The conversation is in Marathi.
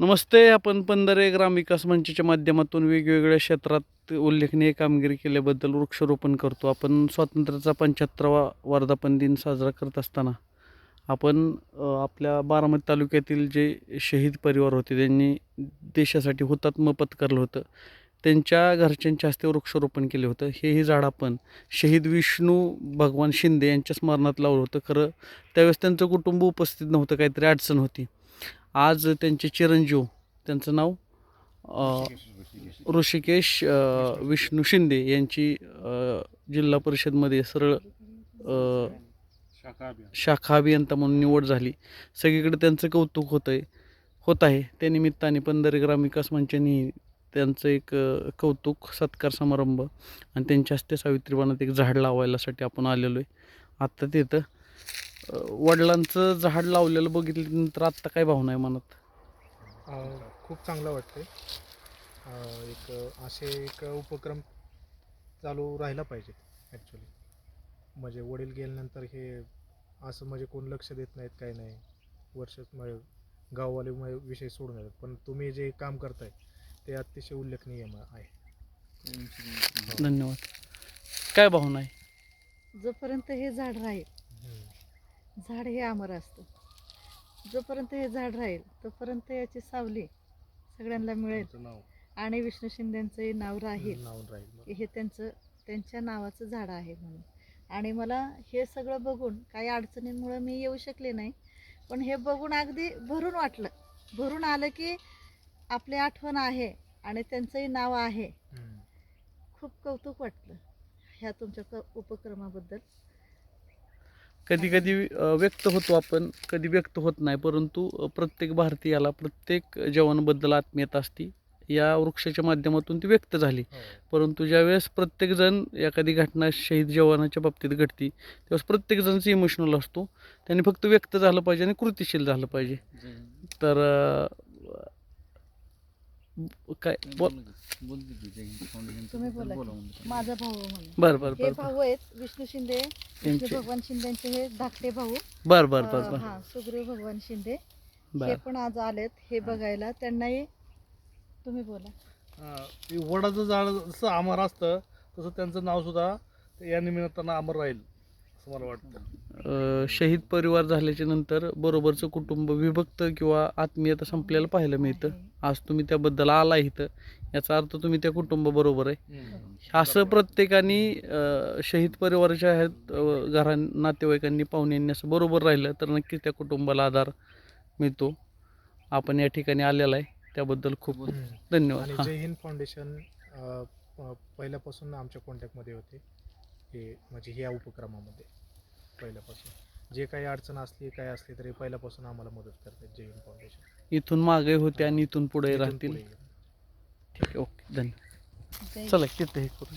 नमस्ते आपण पंधरे ग्राम विकास मंचाच्या माध्यमातून वेगवेगळ्या क्षेत्रात उल्लेखनीय कामगिरी केल्याबद्दल वृक्षारोपण करतो. आपण स्वातंत्र्याचा पंच्याहत्तरावा वर्धापन दिन साजरा करत असताना आपण आपल्या बारामती तालुक्यातील जे शहीद परिवार होते त्यांनी देशासाठी हुतात्म पत्करलं होतं. त्यांच्या घरच्यांच्या हस्ते वृक्षारोपण केले होतं. हेही झाड आपण शहीद विष्णू भगवान शिंदे यांच्या स्मरणात लावलं होतं. खरं त्यावेळेस त्यांचं कुटुंब उपस्थित नव्हतं काहीतरी अडचण होती. आज त्यांचे चिरंजीव त्यांचं नाव ऋषिकेश विष्णू शिंदे यांची जिल्हा परिषदमध्ये सरळ शाखा अभियंता म्हणून निवड झाली. सगळीकडे त्यांचं कौतुक होतं आहे होत आहे. त्या निमित्ताने पंधरे ग्रामविकास मंचाने त्यांचं एक कौतुक सत्कार समारंभ आणि त्यांच्या हस्ते सावित्रीबाणात एक झाड लावायलासाठी आपण आलेलो आहे. आत्ता तिथं वडिलांचं झाड लावलेलं बघितल्यानंतर आत्ता काय भावना आहे मनात अ, खूप चांगलं वाटतंय. अ, एक असे एक उपक्रम चालू राहायला पाहिजे ॲक्च्युली म्हणजे वडील गेल्यानंतर हे असं म्हणजे कोण लक्ष देत नाहीत काही नाही. वर्ष म्हणजे गाववाले म- विषय सोडून येतात पण तुम्ही जे काम करताय ते अतिशय उल्लेखनीय म- आहे. धन्यवाद. काय भावना आहे जोपर्यंत हे झाड राहील. झाड हे अमर असतं. जोपर्यंत हे झाड राहील तोपर्यंत याची सावली सगळ्यांना मिळेल. आणि विष्णू शिंदेचं नाव राहील. नाव राहील की हे त्यांचं त्यांच्या नावाचं झाड आहे म्हणून. आणि मला हे सगळं बघून काही अडचणींमुळं मी येऊ शकले नाही. पण हे बघून अगदी भरून वाटलं. भरून आलं की आपली आठवण आहे आणि त्यांचंही नाव आहे. खूप कौतुक वाटलं ह्या तुमच्या क उपक्रमाबद्दल. कधी कधी व्यक्त होतो आपण कधी व्यक्त होत नाही परंतु प्रत्येक भारतीयाला प्रत्येक जवानाबद्दल आत्मीयता असती या वृक्षाच्या माध्यमातून ती व्यक्त झाली. हो. परंतु ज्यावेळेस प्रत्येकजण एखादी घटना शहीद जवानाच्या बाबतीत घडती त्यावेळेस प्रत्येकजणच इमोशनल असतो त्यांनी फक्त व्यक्त झालं पाहिजे आणि कृतिशील झालं पाहिजे. तर काय बोल. तुम्ही बोला की. माझा भाऊ म्हणून. बरं बरं हे बरं बरं. भाऊ आहेत विष्णू शिंदे विष्णू यांचे- भगवान शिंदेचे हे धाकटे भाऊ. बरं बरं बरं अं, बरं. हा सुग्रीव भगवान शिंदे. हे बरं. पण आज आलेत हे बघायला. त्यांनाही तुम्ही बोला. हा, वडाचं झाड जसं अमर असतं तसं त्यांचं नाव सुद्धा या निमित्तानं अमर राहील. मला वाटतं. शहीद परिवार झाल्याच्यानंतर बरोबरचं कुटुंब विभक्त किंवा आत्मीयता संपलेलं पाहायला मिळतं. आज तुम्ही त्याबद्दल आला इथं. याचा अर्थ तुम्ही त्या कुटुंबाबरोबर आहे. असं प्रत्येकाने शहीद परिवाराच्या आहेत घरा नातेवाईकांनी पाहुण्यांनी असं बरोबर राहिलं तर नक्कीच त्या कुटुंबाला आधार मिळतो. आपण या ठिकाणी आलेला आहे. त्याबद्दल खूप. धन्यवाद. जय हिंद फाउंडेशन पहिल्यापासून आमच्या कॉन्टॅक्टमध्ये होते. हे म्हणजे ह्या उपक्रमामध्ये पहिल्यापासून. जे काही अडचण असली काय असली तरी पहिल्यापासून आम्हाला मदत करतात जय हिंद फाउंडेशन इथून मागे होते आणि इथून पुढे राहतील. ठीक आहे ओके धन्यवाद. चला तिथे हे करू?